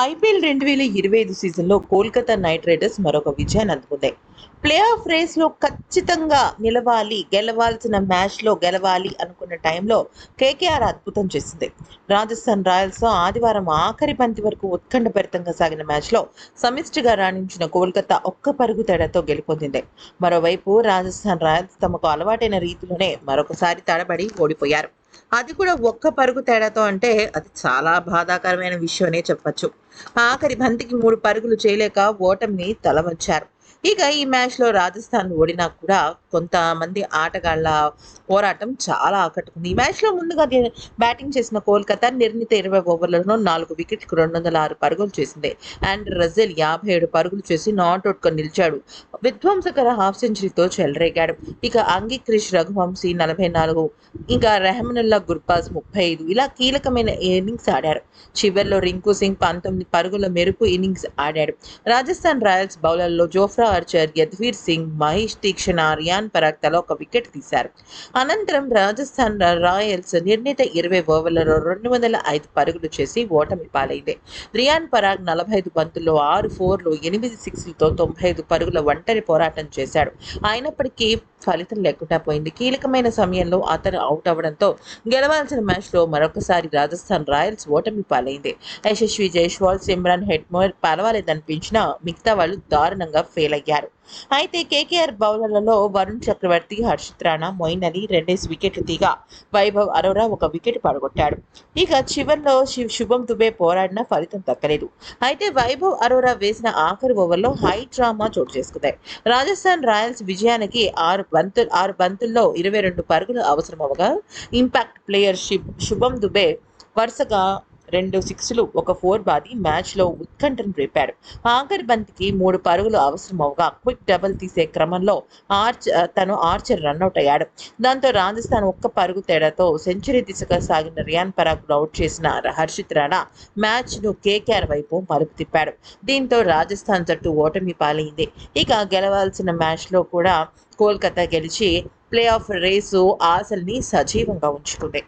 IPL రెండు వేల ఇరవై ఐదు సీజన్లో కోల్కతా నైట్ రైడర్స్ మరొక విజయాన్ని అందుకుంది. ప్లే ఆఫ్ రేస్లో ఖచ్చితంగా నిలవాలి గెలవాల్సిన మ్యాచ్లో గెలవాలి అనుకున్న టైంలో కేకేఆర్ అద్భుతం చేసింది. రాజస్థాన్ రాయల్స్తో ఆదివారం ఆఖరి బంతి వరకు ఉత్కంఠభరితంగా సాగిన మ్యాచ్లో సమిష్టిగా రాణించిన కోల్కతా ఒక్క పరుగు తేడాతో గెలుపొందింది. మరోవైపు రాజస్థాన్ రాయల్స్ తమకు అలవాటైన రీతిలోనే మరొకసారి తడబడి ఓడిపోయారు. అది కూడా ఒక్క పరుగు తేడాతో అంటే అది చాలా బాధాకరమైన విషయమనే చెప్పచ్చు. ఆఖరి బంతికి మూడు పరుగులు చేయలేక ఓటమిని తలవంచారు. ఇక ఈ మ్యాచ్లో రాజస్థాన్ ఓడినా కూడా కొంతమంది ఆటగాళ్ళ పోరాటం చాలా ఆకట్టుకుంది. ఈ మ్యాచ్లో ముందుగా బ్యాటింగ్ చేసిన కోల్కతా నిర్ణీత ఇరవై ఓవర్లలో నాలుగు వికెట్లకు రెండు వందల ఆరు పరుగులు చేసింది. అండ్ రజెల్ యాభై ఏడు పరుగులు చేసి నాట్అవుట్గా నిలిచాడు. విధ్వంసకర హాఫ్ సెంచరీతో చెలరేగాడు. ఇక అంగిక్రిష్ రఘువంశీ నలభై నాలుగు ఇంకా రెహమనుల్లా గుర్బాజ్ ముప్పై ఐదు ఇలా కీలకమైన ఇన్నింగ్స్ ఆడారు. చివరిలో రింకు సింగ్ పంతొమ్మిది పరుగుల మెరుపు ఇన్నింగ్స్ ఆడాడు. రాజస్థాన్ రాయల్స్ బౌలర్లో జోఫ్రా ఆర్చర్ యద్వీర్ సింగ్ మహేష్ తీక్షణ రియాన్ పరాగ్ తల ఒక వికెట్ తీశారు. అనంతరం రాజస్థాన్ రాయల్స్ నిర్ణీత ఇరవై ఓవర్లలో రెండు వందల ఐదు పరుగులు చేసి ఓటమి పాలైంది. రియాన్ పరాగ్ నలభై ఐదు బంతుల్లో ఆరు ఫోర్లు ఎనిమిది సిక్స్లతో తొంభై ఐదు పరుగుల ఒంటరి పోరాటం చేశాడు. అయినప్పటికీ ఫలితం లేకుండా పోయింది. కీలకమైన సమయంలో అతను అవుట్ అవ్వడంతో గెలవాల్సిన మ్యాచ్లో మరొకసారి రాజస్థాన్ రాయల్స్ ఓటమి పాలైంది. యశస్వి జైస్వాల్ సిమ్రాన్ హెడ్మోర్ పర్వాలేదనిపించినా మిగతా వాళ్ళు దారుణంగా ఫెయిల్ అయ్యారు. అయితే కేకేఆర్ బౌలర్లలో వరుణ్ చక్రవర్తి హర్షిత్ రాణా మొయిన్ అలీ రెండేసి వికెట్లు తీగా వైభవ్ అరోరా ఒక వికెట్ పడగొట్టాడు. ఇక చివరిలో శివ్ శుభం దుబే పోరాడినా ఫలితం దక్కలేదు. అయితే వైభవ్ అరోరా వేసిన ఆఖరి ఓవర్లో హై డ్రామా చోటు చేసుకుంది. రాజస్థాన్ రాయల్స్ విజయానికి ఆరు బంతులు ఆరు బంతుల్లో ఇరవై రెండు పరుగులు అవసరమవగా ఇంపాక్ట్ ప్లేయర్ శిబ్ శుభం దుబే వరుసగా రెండు సిక్స్లు ఒక ఫోర్ బాది మ్యాచ్లో ఉత్కంఠను రేపాడు. ఆఖరి బంతికి మూడు పరుగులు అవసరమవగా క్విక్ డబుల్ తీసే క్రమంలో ఆర్చ్ తను ఆర్చర్ రన్అట్ అయ్యాడు. దాంతో రాజస్థాన్ ఒక్క పరుగు తేడాతో సెంచరీ దిశగా సాగిన రియాన్ పరాగ్ అవుట్ చేసిన హర్షిత్ రాణా మ్యాచ్ను కేకేఆర్ వైపు మలుపు తిప్పాడు. దీంతో రాజస్థాన్ జట్టు ఓటమి పాలైంది. ఇక గెలవాల్సిన మ్యాచ్లో కూడా కోల్కతా గెలిచి ప్లే ఆఫ్ రేసు ఆశల్ని సజీవంగా ఉంచుకుంది.